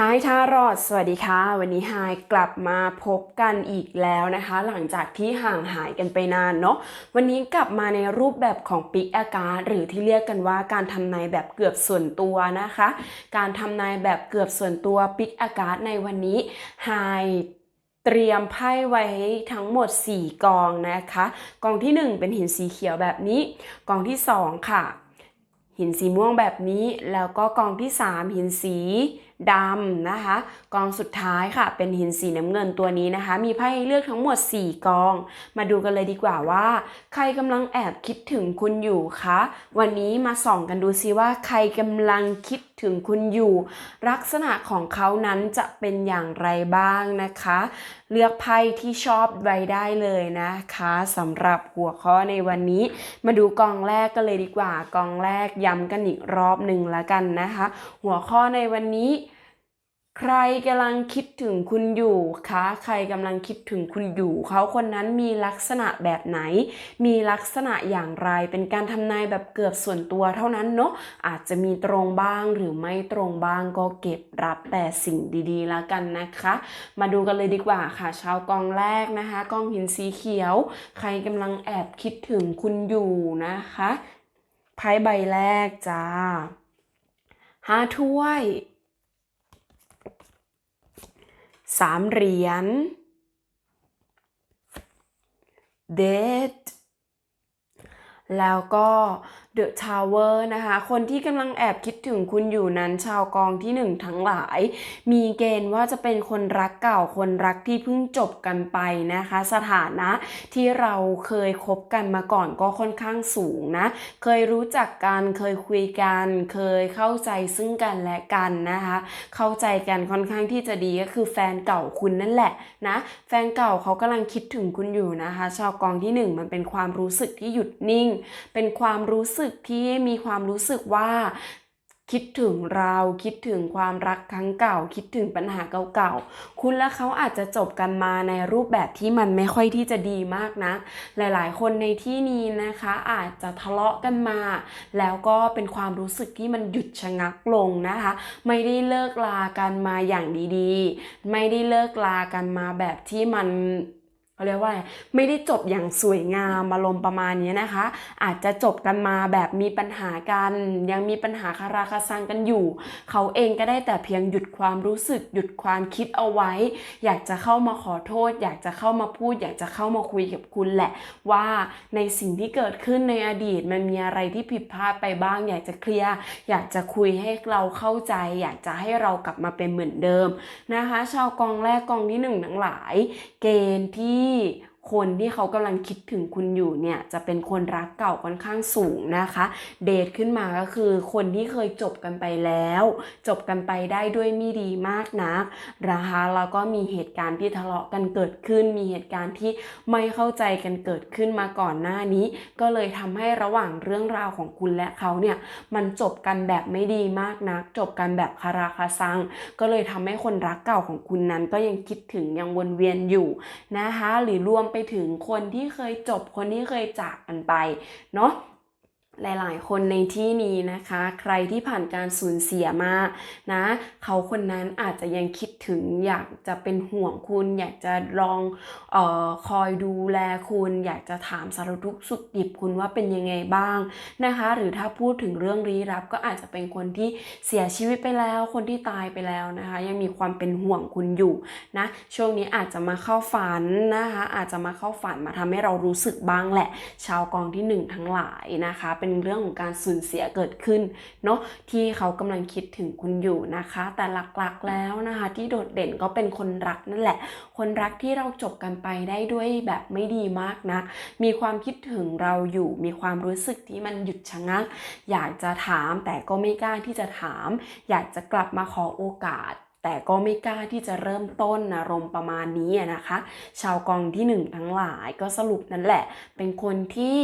ฮายทารอด สวัสดีค่ะ วันนี้ไฮายกลับมาพบกันอีกแล้วนะคะ หลังจากที่ห่างหายกันไปนานเนาะ วันนี้กลับมาในรูปแบบของปิกอาการหรือที่เรียกกันว่าการทำนายแบบเกือบส่วนตัวนะคะ การทำนายแบบเกือบส่วนตัวปิกอาการในวันนี้ไฮายเตรียมไพ่ไว้ทั้งหมด 4 กองนะคะ กองทีหนึ่1 เป็นหินสีเขียวแบบนี้ กองที่ 2 ค่ะ หินสีม่วงแบบนี้ แล้วก็กองที่ 3 หินสี ดำนะคะ กองสุดท้ายค่ะเป็นหินสีน้ำเงินตัวนี้นะคะ มีไพ่เลือกทั้งหมด 4 กอง มาดูกันเลยดีกว่าว่า ใครกำลังแอบคิดถึงคุณอยู่คะวันนี้มาส่องกันดูซิว่าใครกำลังคิดถึงคุณอยู่ ลักษณะของเขานั้นจะเป็นอย่างไรบ้างนะคะ เลือกไพ่ที่ชอบไว้ได้เลยนะคะสำหรับหัวข้อในวันนี้ มาดูกองแรกกันเลยดีกว่ากองแรกย้ำกันอีกรอบหนึ่งแล้วกันนะคะ หัวข้อในวันนี้ ใครกำลังคิดถึงคุณอยู่คะใครกำลังคิดถึงคุณอยู่ เขาคนนั้นมีลักษณะแบบไหน มีลักษณะอย่างไร เป็นการทำนายแบบเกือบส่วนตัวเท่านั้นเนาะอาจจะมีตรงบ้างหรือไม่ตรงบ้างก็เก็บรับแต่สิ่งดีๆแล้วกันนะคะ มาดูกันเลยดีกว่าค่ะ ชาวกองแรกนะคะกองหินสีเขียว ใครกำลังแอบคิดถึงคุณอยู่นะคะไพ่ใบแรกจ้าห้าถ้วย สามเหรียญ dead แล้วก็ เดทแล้วก็ The Tower นะคะ คนที่กำลังแอบคิดถึงคุณอยู่นั้นชาวกองที่หนึ่งทั้งหลาย มีเกณฑ์ว่าจะเป็นคนรักเก่าคนรักที่เพิ่งจบกันไปนะคะ สถานะที่เราเคยคบกันมาก่อนก็ค่อนข้างสูงนะ เคยรู้จักกันเคยคุยกันเคยเข้าใจซึ่งกันและกันนะคะ เข้าใจกันค่อนข้างที่จะดีก็คือแฟนเก่าคุณนั่นแหละนะแฟนเก่าเขากำลังคิดถึงคุณอยู่นะคะ ชาวกองที่หนึ่งมันเป็นความรู้สึกที่หยุดนิ่ง เป็นความรู้สึกที่มีความรู้สึกว่าคิดถึงเราคิดถึงความรักครั้งเก่า คิดถึงปัญหาเก่าๆ คุณและเขาอาจจะจบกันมาในรูปแบบที่มันไม่ค่อยที่จะดีมากนะ หลายๆ คนในที่นี้นะคะ อาจจะทะเลาะกันมา แล้วก็เป็นความรู้สึกที่มันหยุดชะงักลงนะคะ ไม่ได้เลิกลากันมาอย่างดีๆ ไม่ได้เลิกลากันมาแบบที่มัน เขาเรียกว่าไรไม่ได้จบอย่างสวยงามอารมณ์ประมาณนี้นะคะ อาจจะจบกันมาแบบมีปัญหากัน ยังมีปัญหาคาราคาซังกันอยู่ เขาเองก็ได้แต่เพียงหยุดความรู้สึก หยุดความคิดเอาไว้ อยากจะเข้ามาขอโทษ อยากจะเข้ามาพูด อยากจะเข้ามาคุยกับคุณแหละ ว่าในสิ่งที่เกิดขึ้นในอดีตมันมีอะไรที่ผิดพลาดไปบ้าง อยากจะเคลียร์อยากจะคุยให้เราเข้าใจ อยากจะให้เรากลับมาเป็นเหมือนเดิมนะคะ ชาวกองแรกกองที่หนึ่งทั้งหลาย เกณฑ์ที่ที่ คนที่เขากำลังคิดถึงคุณอยู่เนี่ยจะเป็นคนรักเก่าค่อนข้างสูงนะคะ เดทขึ้นมาก็คือคนที่เคยจบกันไปแล้ว จบกันไปได้ด้วยไม่ดีมากนักนะคะแล้วก็มีเหตุการณ์ที่ทะเลาะกันเกิดขึ้น มีเหตุการณ์ที่ไม่เข้าใจกันเกิดขึ้นมาก่อนหน้านี้ ก็เลยทำให้ระหว่างเรื่องราวของคุณและเขาเนี่ยมันจบกันแบบไม่ดีมากนัก จบกันแบบคาราคาซัง ก็เลยทำให้คนรักเก่าของคุณนั้นก็ยังคิดถึงยังวนเวียนอยู่นะคะหรือรวมไปถึงคนที่เคยจบคนที่เคยจากกันไปเนาะ หลายๆ คนในที่นี้นะคะ ใครที่ผ่านการสูญเสียมานะ เขาคนนั้นอาจจะยังคิดถึงอยากจะเป็นห่วงคุณ อยากจะลองออคอยดูแลคุณ อยากจะถามสารทุกข์สุขดิบคุณว่าเป็นยังไงบ้างนะคะ หรือถ้าพูดถึงเรื่องลี้ลับ ก็อาจจะเป็นคนที่เสียชีวิตไปแล้ว คนที่ตายไปแล้วนะคะ ยังมีความเป็นห่วงคุณอยู่นะช่วงนี้อาจจะมาเข้าฝันนะคะ อาจจะมาเข้าฝันมาทำให้เรารู้สึกบ้างแหละ ชาวกองที่หนึ่งทั้งหลายนะคะเป็นเรื่องของการสูญเสียเกิดขึ้นเนาะที่เขากำลังคิดถึงคุณอยู่นะคะ แต่หลักๆแล้วนะคะ ที่โดดเด่นก็เป็นคนรักนั่นแหละ คนรักที่เราจบกันไปได้ด้วยแบบไม่ดีมากนะ มีความคิดถึงเราอยู่ มีความรู้สึกที่มันหยุดชะงัก อยากจะถามแต่ก็ไม่กล้าที่จะถาม อยากจะกลับมาขอโอกาสแต่ก็ไม่กล้าที่จะเริ่มต้นอารมณ์ประมาณนี้นะคะ ชาวกองที่หนึ่งทั้งหลายก็สรุปนั่นแหละ เป็นคนที่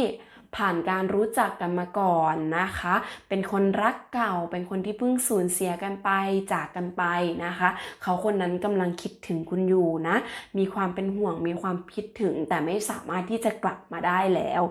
ผ่านการรู้จักกันมาก่อนนะคะ เป็นคนรักเก่า เป็นคนที่เพิ่งสูญเสียกันไปจากกันไปนะคะ เขาคนนั้นกำลังคิดถึงคุณอยู่นะ มีความเป็นห่วง มีความคิดถึง แต่ไม่สามารถที่จะกลับมาได้แล้ว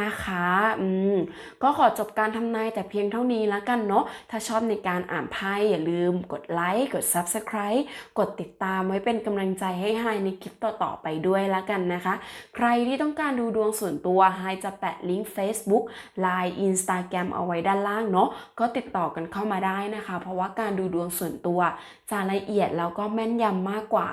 นะคะ อืม ก็ขอจบการทำนายแต่เพียงเท่านี้แล้วกันเนาะ ถ้าชอบในการอ่านไพ่อย่าลืมกดไลค์ กด Subscribe กดติดตามไว้เป็นกำลังใจให้ไฮในคลิปต่อๆไปด้วยแล้วกันนะคะ ใครที่ต้องการดูดวงส่วนตัวไฮจะแปะลิงก์ Facebook Line Instagram เอาไว้ด้านล่างเนาะก็ติดต่อกันเข้ามาได้นะคะ เพราะว่าการดูดวงส่วนตัวจะละเอียดแล้วก็แม่นยำมากกว่า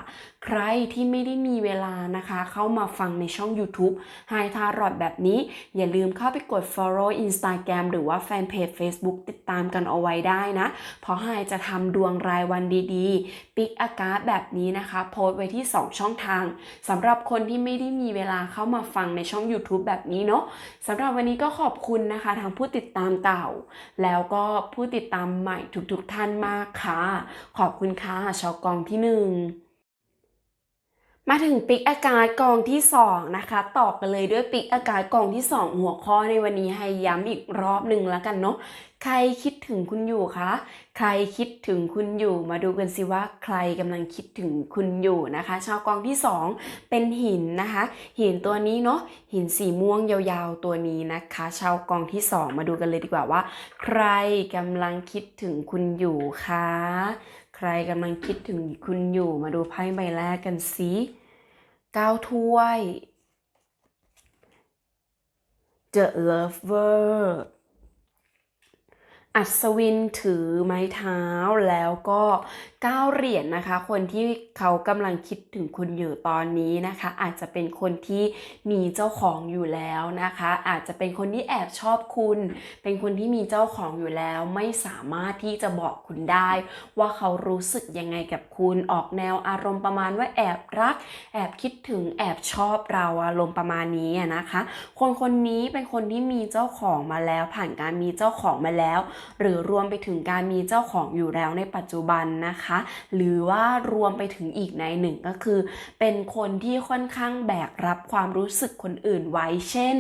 ใครที่ไม่ได้มีเวลานะคะ เข้ามาฟังในช่อง YouTube High Tarot แบบนี้ อย่าลืมเข้าไปกด follow Instagram หรือว่าแฟนเพจ Facebook ติดตามกันเอาไว้ได้นะ เพราะไฮจะทำดวงรายวันดีๆ ปิกอากาศแบบนี้นะคะ โพสต์ไว้ที่ 2 ช่องทางสำหรับคนที่ไม่ได้มีเวลาเข้ามาฟังในช่อง YouTube แบบนี้เนาะสำหรับวันนี้ก็ขอบคุณนะคะทางผู้ติดตามเก่า แล้วก็ผู้ติดตามใหม่ทุกๆท่านมากค่ะ ขอบคุณค่ะชาวกองที่หนึ่ง มาถึงปิกอากาศกองที่ 2 นะคะ ต่อกันเลยด้วยปิกอากาศกองที่ 2 หัวข้อในวันนี้ให้ย้ำอีกรอบหนึ่งแล้วกันเนาะใครคิดถึงคุณอยู่คะใครคิดถึงคุณอยู่ มาดูกันสิว่าใครกำลังคิดถึงคุณอยู่นะคะ ชาวกองที่ 2 เป็นหินนะคะ หินตัวนี้เนาะหินสีม่วงยาวๆตัวนี้นะคะ ชาวกองที่ 2 มาดูกันเลยดีกว่าว่า ใครกำลังคิดถึงคุณอยู่คะ ใครกำลังคิดถึงคุณอยู่มาดูไพ่ใบแรกกันสิเก้าถ้วย The Lover อัศวินถือไม้เท้าแล้วก็ก้าวเหรียญนะคะ คนที่เขากำลังคิดถึงคุณอยู่ตอนนี้นะคะ อาจจะเป็นคนที่มีเจ้าของอยู่แล้วนะคะ อาจจะเป็นคนที่แอบชอบคุณ เป็นคนที่มีเจ้าของอยู่แล้ว ไม่สามารถที่จะบอกคุณได้ ว่าเขารู้สึกยังไงกับคุณออกแนวอารมณ์ประมาณว่าแอบรัก แอบคิดถึงแอบชอบเราอารมณ์ประมาณนี้นะคะ คนคนนี้เป็นคนที่มีเจ้าของมาแล้ว ผ่านการมีเจ้าของมาแล้วหรือรวมไปถึงการมีเจ้าของอยู่แล้วในปัจจุบันนะคะ หรือว่ารวมไปถึงอีกในหนึ่งก็คือ เป็นคนที่ค่อนข้างแบกรับความรู้สึกคนอื่นไว้ เช่น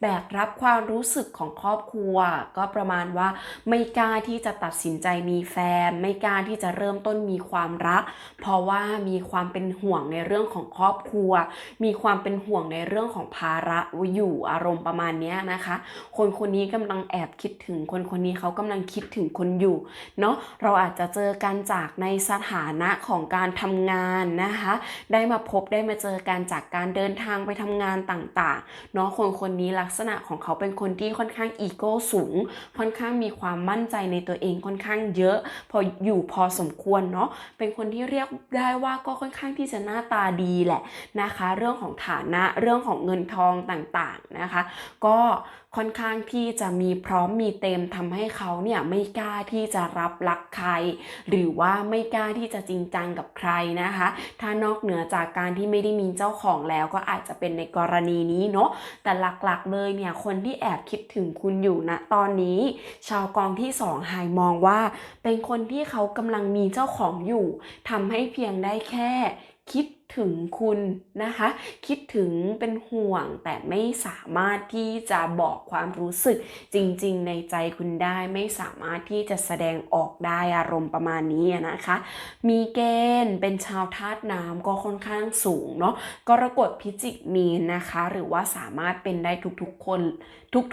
แบกรับความรู้สึกของครอบครัว ก็ประมาณว่าไม่กล้าที่จะตัดสินใจมีแฟน ไม่กล้าที่จะเริ่มต้นมีความรัก เพราะว่ามีความเป็นห่วงในเรื่องของครอบครัว มีความเป็นห่วงในเรื่องของภาระอยู่อารมณ์ประมาณนี้นะคะ คนคนนี้กำลังแอบคิดถึงคนคนนี้เขากำลังคิดถึงคนอยู่เนาะเราอาจจะเจอกันจากในสถานะของการทำงานนะคะ ได้มาพบได้มาเจอกันจากการเดินทางไปทำงานต่างๆเนาะคนคนนี้ลักษณะของเขาเป็นคนที่ค่อนข้างอีโก้สูง ค่อนข้างมีความมั่นใจในตัวเองค่อนข้างเยอะ พออยู่พอสมควรเนาะเป็นคนที่เรียกได้ว่าก็ค่อนข้างที่จะหน้าตาดีแหละนะคะ เรื่องของฐานะเรื่องของเงินทองต่างๆนะคะ ก็ค่อนข้างที่จะมีพร้อมมีเต็มทำให้เขาเนี่ยไม่กล้าที่จะรับรักใคร หรือว่าไม่กล้าที่จะจริงจังกับใครนะคะ ถ้านอกเหนือจากการที่ไม่ได้มีเจ้าของแล้วก็อาจจะเป็นในกรณีนี้เนาะแต่หลักๆเลยเนี่ยคนที่แอบคิดถึงคุณอยู่ณตอนนี้ ชาวกองที่สองไฮมองว่าเป็นคนที่เขากำลังมีเจ้าของอยู่ทำให้เพียงได้แค่ คิด ถึงคุณนะคะ คิดถึงเป็นห่วงแต่ไม่สามารถที่จะบอกความรู้สึกจริงๆ ในใจคุณได้ไม่สามารถที่จะแสดงออกได้อารมณ์ประมาณนี้นะคะ มีเกณฑ์เป็นชาวธาตุน้ำก็ค่อนข้างสูงเนาะกรกฎพิจิกมีนนะคะ หรือว่าสามารถเป็นได้ทุกๆคน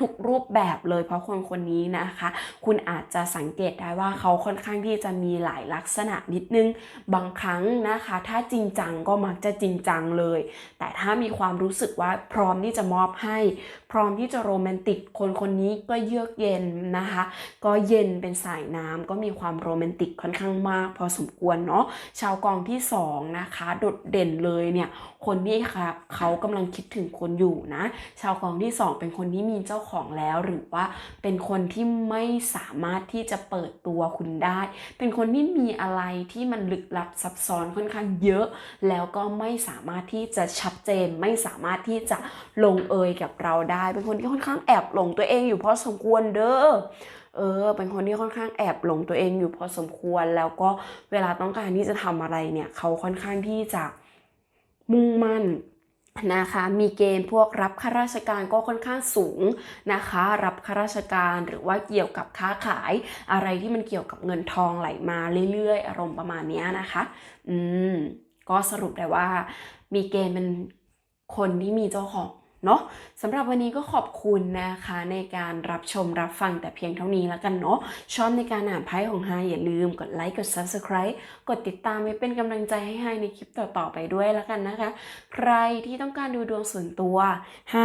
ทุกๆ รูปแบบเลย เพราะคนคนนี้นะคะ คุณอาจจะสังเกตได้ว่าเขาค่อนข้างที่จะมีหลายลักษณะนิดนึง บางครั้งนะคะ ถ้าจริงจังก็มักจะจริงจังเลย แต่ถ้ามีความรู้สึกว่าพร้อมที่จะมอบให้ พร้อมที่จะโรแมนติก คนคนนี้ก็เยือกเย็นนะคะ ก็เย็นเป็นสายน้ำก็มีความโรแมนติกค่อนข้างมาก พอสมควรเนาะชาวกองที่สองนะคะโดดเด่นเลยเนี่ย คนที่ค่ะเขากำลังคิดถึงคนอยู่นะ ชาวกองที่สองเป็นคนที่มีเจ้าของแล้วหรือว่าเป็นคนที่ไม่สามารถที่จะเปิดตัวคุณได้ เป็นคนที่มีอะไรที่มันลึกลับซับซ้อนค่อนข้างเยอะ แล้วก็ไม่สามารถที่จะชัดเจน ไม่สามารถที่จะลงเอยกับเราได้ เป็นคนที่ค่อนข้างแอบหลงตัวเองอยู่พอสมควรเด้อเออ เป็นคนที่ค่อนข้างแอบหลงตัวเองอยู่พอสมควร แล้วก็เวลาต้องการที่จะทำอะไรเนี่ย เขาค่อนข้างที่จะ มุ่งมั่นนะคะมีเกณฑ์พวกรับข้าราชการก็ค่อนข้างสูงนะคะ รับข้าราชการหรือว่าเกี่ยวกับค้าขายอะไรที่มันเกี่ยวกับเงินทองไหลมาเรื่อยๆ อารมณ์ประมาณนี้นะคะ อืมก็สรุปได้ว่า มีเกณฑ์เป็นคนที่มีเจ้าของ เนาะสำหรับวันนี้ก็ขอบคุณนะคะในการรับชมรับฟังแต่เพียงเท่านี้แล้วกันเนาะชอบในการอ่านไพ่ของไฮอย่าลืมกดไลค์กด Subscribe กดติดตามไว้เป็นกำลังใจให้ไฮในคลิปต่อๆไปด้วยแล้วกันนะคะ ใครที่ต้องการดูดวงส่วนตัวไฮ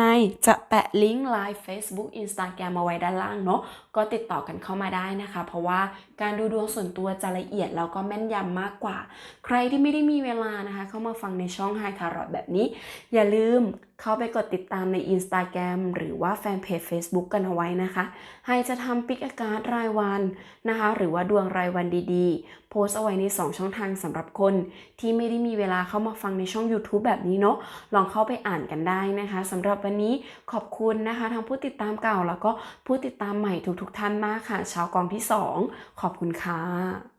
จะแปะลิงก์ไลน์ Facebook Instagram เอาไว้ด้านล่างเนาะก็ติดต่อกันเข้ามาได้นะคะ เพราะว่า การดูดวงส่วนตัวจะละเอียดแล้วก็แม่นยำมากกว่า ใครที่ไม่ได้มีเวลานะคะ เข้ามาฟังในช่องไฮคารอ t แบบนี้ อย่าลืมเข้าไปกดติดตามใน Instagram หรือว่าแฟนเพจ Facebook กันเอาไว้นะคะไฮจะทำปิกอาการรายวันนะคะ หรือว่าดวงรายวันดีๆ โพสต์เอาไว้ใน 2 ช่องทางสำหรับคน ที่ไม่ได้มีเวลาเข้ามาฟังในช่อง YouTube แบบนี้เนาะลองเข้าไปอ่านกันได้นะคะสำหรับวันนี้ขอบคุณนะคะทั้งผู้ติดตามเก่าแล้วก็ผู้ติดตามใหม่ทุกๆทท่านมากค่ะชาวกองที่ 2 ขอบคุณค่ะ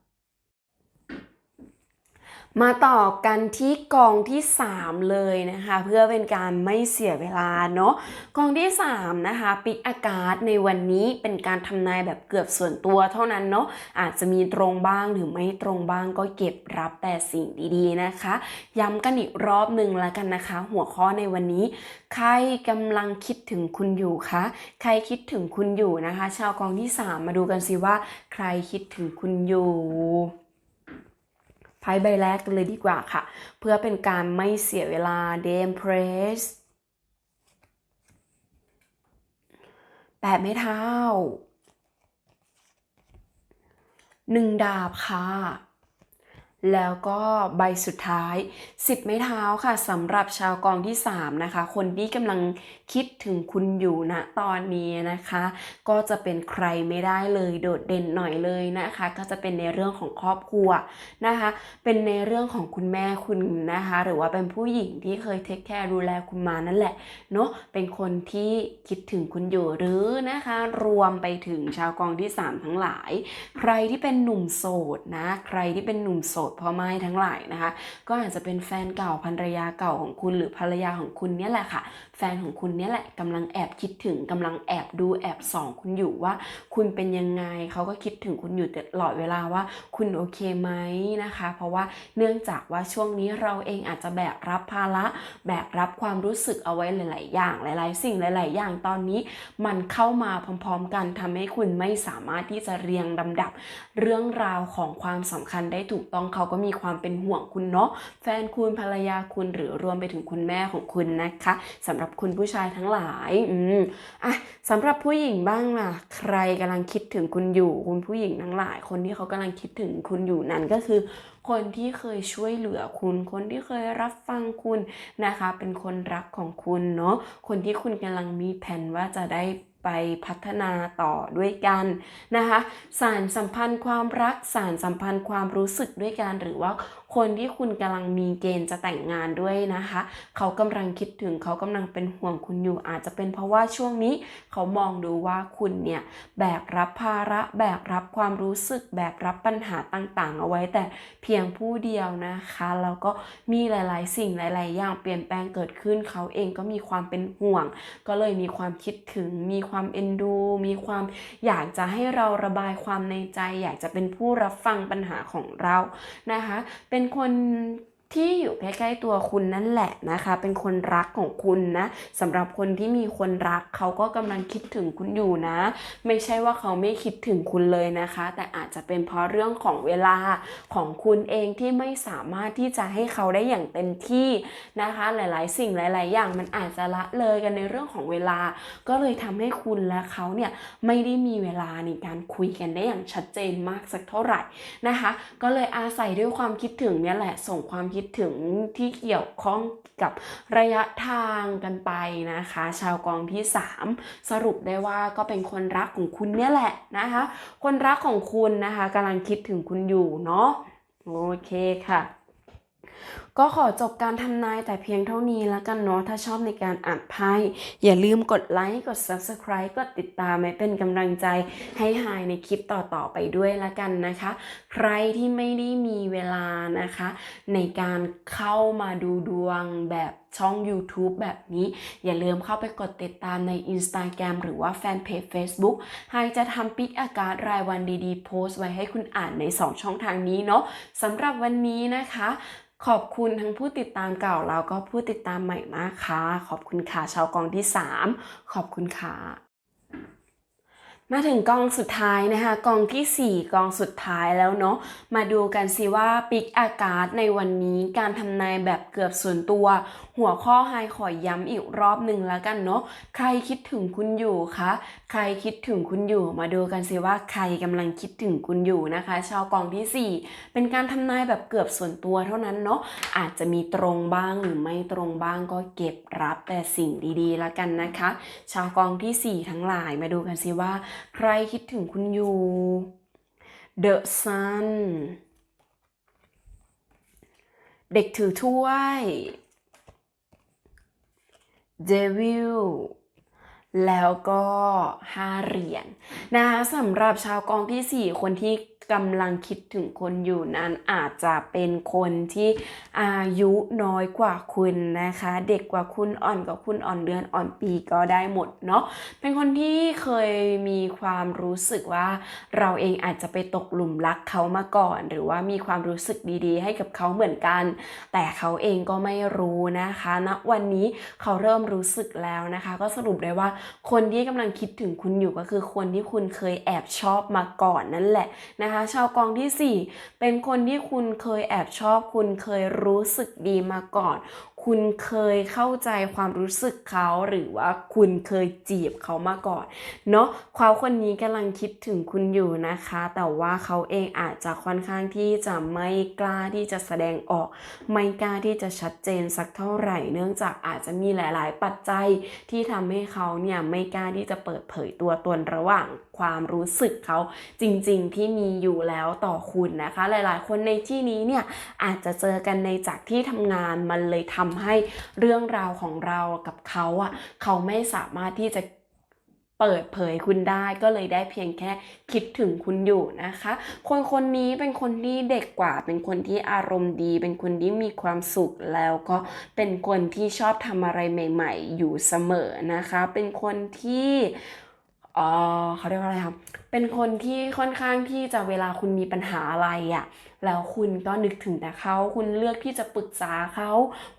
มาต่อกันที่กองที่ 3 เลยนะคะ เพื่อเป็นการไม่เสียเวลาเนาะกองที่ 3 นะคะปิกอากาศในวันนี้เป็นการทำนายแบบเกือบส่วนตัวเท่านั้นเนาะอาจจะมีตรงบ้างหรือไม่ตรงบ้างก็เก็บรับแต่สิ่งดีๆนะคะ ย้ำกันอีกรอบหนึ่งแล้วกันนะคะ หัวข้อในวันนี้ ใครกำลังคิดถึงคุณอยู่คะใครคิดถึงคุณอยู่นะคะ ชาวกองที่ 3 มาดูกันสิว่า ใครคิดถึงคุณอยู่ ไพ่ใบแรกกันเลยดีกว่าค่ะ เพื่อเป็นการไม่เสียเวลาเดมเพรสแปดไม้เท้าหนึ่งดาบค่ะ แล้วก็ใบสุดท้าย10ไม้เท้าค่ะสำหรับชาวกองที่ 3 นะคะ คนที่กำลัง คิดถึงคุณอยู่ณตอนนี้นะคะ ก็จะเป็นใครไม่ได้เลยโดดเด่นหน่อยเลยนะคะ ก็จะเป็นในเรื่องของครอบครัวนะคะ เป็นในเรื่องของคุณแม่คุณนะคะ หรือว่าเป็นผู้หญิงที่เคยเทคแคร์ดูแลคุณมานั่นแหละเนาะเป็นคนที่คิดถึงคุณอยู่หรือนะคะ รวมไปถึงชาวกองที่ 3 ทั้งหลาย ใครที่เป็นหนุ่มโสดนะใครที่เป็นหนุ่มโสดพ่อไม้ทั้งหลายนะคะ ก็อาจจะเป็นแฟนเก่าภรรยาเก่าของคุณหรือภรรยาของคุณเนี่ยแหละค่ะ แฟนของคุณนี่แหละกำลังแอบคิดถึงกำลังแอบดูแอบส่องคุณอยู่ว่า คุณเป็นยังไงเขาก็คิดถึงคุณอยู่ตลอดเวลาว่า คุณโอเคไหมนะคะ เพราะว่าเนื่องจากว่าช่วงนี้เราเองอาจจะแบกรับภาระแบกรับความรู้สึกเอาไว้หลาย ๆ อย่างหลาย ๆ สิ่งหลาย ๆ อย่างตอนนี้ มันเข้ามาพร้อม ๆ กันทำให้คุณไม่สามารถที่จะเรียงลำดับ เรื่องราวของความสำคัญได้ถูกต้องเขาก็มีความเป็นห่วงคุณเนาะแฟนคุณภรรยาคุณหรือรวมไปถึงคุณแม่ของคุณนะคะสำหรับคุณผู้ชายทั้งหลาย อืมอะสำหรับผู้หญิงบ้างล่ะ ใครกำลังคิดถึงคุณอยู่ คุณผู้หญิงทั้งหลาย คนที่เขากำลังคิดถึงคุณอยู่นั้นก็คือ คนที่เคยช่วยเหลือคุณ คนที่เคยรับฟังคุณนะคะ เป็นคนรักของคุณเนาะ คนที่คุณกำลังมีแผนว่าจะได้ไปพัฒนาต่อด้วยกันนะคะ สารสัมพันธ์ความรัก สารสัมพันธ์ความรู้สึกด้วยกันหรือว่า คนที่คุณกำลังมีเกณฑ์จะแต่งงานด้วยนะคะ เขากำลังคิดถึงเขากำลังเป็นห่วงคุณอยู่ อาจจะเป็นเพราะว่าช่วงนี้เขามองดูว่าคุณเนี่ยแบกรับภาระแบกรับความรู้สึกแบกรับปัญหาต่างๆ เอาไว้แต่เพียงผู้เดียวนะคะแล้วก็มีหลายๆ สิ่งหลาย ๆ อย่างเปลี่ยนแปลงเกิดขึ้นเขาเองก็มีความเป็นห่วง ก็เลยมีความคิดถึงมีความเอ็นดู มีความอยากจะให้เราระบายความในใจ อยากจะเป็นผู้รับฟังปัญหาของเรานะคะเป็นเป็นคน ที่อยู่ใกล้ๆตัวคุณนั่นแหละนะคะ เป็นคนรักของคุณนะสำหรับคนที่มีคนรักเขาก็กำลังคิดถึงคุณอยู่นะ ไม่ใช่ว่าเขาไม่คิดถึงคุณเลยนะคะ แต่อาจจะเป็นเพราะเรื่องของเวลาของคุณเองที่ไม่สามารถที่จะให้เขาได้อย่างเต็มที่นะคะ หลายๆ สิ่งหลาย ๆ อย่างมันอาจจะละเลยกันในเรื่องของเวลา ก็เลยทำให้คุณและเขาเนี่ยไม่ได้มีเวลาในการคุยกันได้อย่างชัดเจนมากสักเท่าไหร่นะคะ ก็เลยอาศัยด้วยความคิดถึงเนี่ยแหละส่งความคิดถึงที่เกี่ยวข้องกับระยะทางกันไปนะคะ ชาวกองที่ 3 สรุปได้ว่าก็เป็นคนรักของคุณเนี่ยแหละนะคะ คนรักของคุณนะคะกำลังคิดถึงคุณอยู่เนาะโอเคค่ะ ก็ขอจบการทำนายแต่เพียงเท่านี้แล้วกันเนาะถ้าชอบในการอ่านไพ่อย่าลืมกดไลค์กด Subscribe กดติดตามให้เป็นกำลังใจให้หายในคลิปต่อๆไปด้วยละกันนะคะ ใครที่ไม่ได้มีเวลานะคะ ในการเข้ามาดูดวงแบบช่อง YouTube แบบนี้ อย่าลืมเข้าไปกดติดตามใน Instagram หรือว่าแฟนเพจ Facebook ไฮจะทำปิกอากาศรายวันดีๆ โพสต์ไว้ให้คุณอ่านใน 2 ช่องทางนี้เนาะสำหรับวันนี้นะคะ ขอบคุณทั้งผู้ติดตามเก่าแล้วก็ผู้ติดตามใหม่มากค่ะ ขอบคุณค่ะชาวกองที่ 3 ขอบคุณค่ะ มาถึงกองสุดท้ายนะคะกองทีสี่ 4 กองสุดท้ายแล้วเนาะมาดูกันสิว่าปิกอากาศในวันนี้การทำนายแบบเกือบส่วนตัว หัวข้อไฮขอย้ำอีกรอบหนึ่งแล้วกันเนาะใครคิดถึงคุณอยู่คะใครคิดถึงคุณอยู่ มาดูกันสิว่าใครกำลังคิดถึงคุณอยู่นะคะ ชาวกองทีสี่4 เป็นการทำนายแบบเกือบส่วนตัวเท่านั้นเนาะอาจจะมีตรงบ้างหรือไม่ตรงบ้างก็เก็บรับแต่สิ่งดีๆแล้วกันนะคะ ชาวกองที่ 4 ทั้งหลายมาดูกันสิว่าใครคิดถึงคุณอยู่ The Sun เด็กถือถ้วย Devil แล้วก็ 5 เหรียญนะคะสำหรับชาวกองที่ 4 คนที่ กำลังคิดถึงคนอยู่นั้นอาจจะเป็นคนที่อายุน้อยกว่าคุณนะคะ เด็กกว่าคุณอ่อนกว่าคุณอ่อนเดือนอ่อนปีก็ได้หมดเนาะเป็นคนที่เคยมีความรู้สึกว่า เราเองอาจจะไปตกหลุมรักเขามาก่อน หรือว่ามีความรู้สึกดีๆ ให้กับเขาเหมือนกัน แต่เขาเองก็ไม่รู้นะคะณนะวันนี้เขาเริ่มรู้สึกแล้วนะคะ ก็สรุปได้ว่าคนที่กำลังคิดถึงคุณอยู่ก็คือคนที่คุณเคยแอบชอบมาก่อนนั่นแหละนะคะชาวกองที่ 4 เป็นคนที่คุณเคยแอบชอบ คุณเคยรู้สึกดีมาก่อน คุณเคยเข้าใจความรู้สึกเขาหรือว่าคุณเคยจีบเขามาก่อนเนาะความคนนี้กำลังคิดถึงคุณอยู่นะคะ แต่ว่าเขาเองอาจจะค่อนข้างที่จะไม่กล้าที่จะแสดงออก ไม่กล้าที่จะชัดเจนสักเท่าไหร่ เนื่องจากอาจจะมีหลาย ๆ ปัจจัยที่ทำให้เขาเนี่ยไม่กล้าที่จะเปิดเผยตัวตนระหว่างความรู้สึกเขาจริง ๆ ที่มีอยู่แล้วต่อคุณนะคะ หลาย ๆ คนในที่นี้เนี่ยอาจจะเจอกันในจากที่ทำงานมันเลยทำให้เรื่องราวของเรากับเขาอะเขาไม่สามารถที่จะเปิดเผยคุณได้ก็เลยได้เพียงแค่คิดถึงคุณอยู่นะคะ คนคนนี้เป็นคนที่เด็กกว่า เป็นคนที่อารมณ์ดี เป็นคนที่มีความสุขแล้วก็เป็นคนที่ชอบทำอะไรใหม่ ๆ อยู่เสมอนะคะ เป็นคนที่ เออเขาเรียกว่าอะไรครับ เป็นคนที่ค่อนข้างที่จะเวลาคุณมีปัญหาอะไรอะ่ะ แล้วคุณก็นึกถึงแต่เขา คุณเลือกที่จะปรึกษาเขา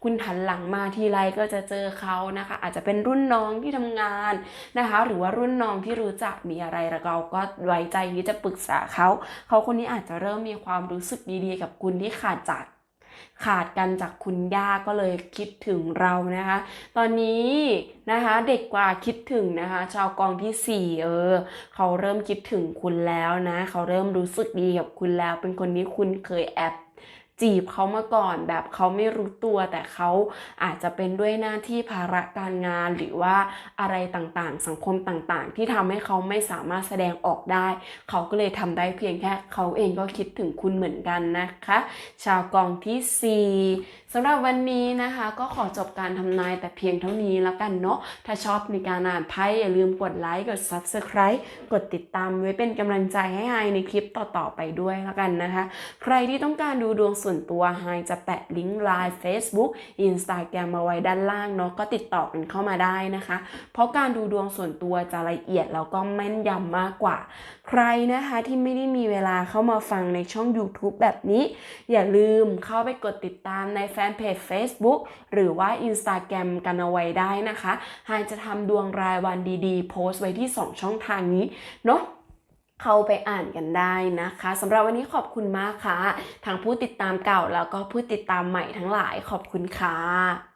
คุณหันหลังมาทีไรก็จะเจอเขานะคะ อาจจะเป็นรุ่นน้องที่ทำงานนะคะ หรือว่ารุ่นน้องที่รู้จักมีอะไรแล้วเราก็ไว้ใจที่จะปรึกษาเขา เขาคนนี้อาจจะเริ่มมีความรู้สึกดีๆ กับคุณที่ขาดจาก ขาดกันจากคุณย่าก็เลยคิดถึงเรานะคะ ตอนนี้นะคะเด็กกว่าคิดถึงนะคะ ชาวกองที่ 4 เออ เขาเริ่มคิดถึงคุณแล้วนะ เขาเริ่มรู้สึกดีกับคุณแล้ว เป็นคนที่คุณเคยแอบ จีบเขามาก่อนแบบเขาไม่รู้ตัว แต่เขาอาจจะเป็นด้วยหน้าที่ภาระการงาน หรือว่าอะไรต่างๆ สังคมต่างๆ ที่ทำให้เขาไม่สามารถแสดงออกได้ เขาก็เลยทำได้เพียงแค่เขาเองก็คิดถึงคุณเหมือนกันนะคะ ชาวกองที่ 4สำหรับวันนี้นะคะ ก็ขอจบการทำนายแต่เพียงเท่านี้แล้วกันเนาะถ้าชอบในการอ่านไพ่อย่าลืมกดไลค์กด Subscribe กดติดตามไว้เป็นกำลังใจให้ไฮในคลิปต่อๆไปด้วยแล้วกันนะคะ ใครที่ต้องการดูดวงส่วนตัวไฮจะแปะลิงก์ไลน์ Facebook Instagram มาไว้ด้านล่างเนาะก็ติดต่อกันเข้ามาได้นะคะ เพราะการดูดวงส่วนตัวจะละเอียดแล้วก็แม่นยำมากกว่า ใครนะคะที่ไม่ได้มีเวลาเข้ามาฟังในช่อง YouTube แบบนี้ อย่าลืมเข้าไปกดติดตามในแฟนเพจ Facebook หรือว่า Instagram กันเอาไว้ได้นะคะไฮจะทำดวงรายวันดีๆ โพสต์ไว้ที่ 2 ช่องทางนี้เนาะ เข้าไปอ่านกันได้นะคะสำหรับวันนี้ขอบคุณมากค่ะทั้งผู้ติดตามเก่าแล้วก็ผู้ติดตามใหม่ทั้งหลายขอบคุณค่ะ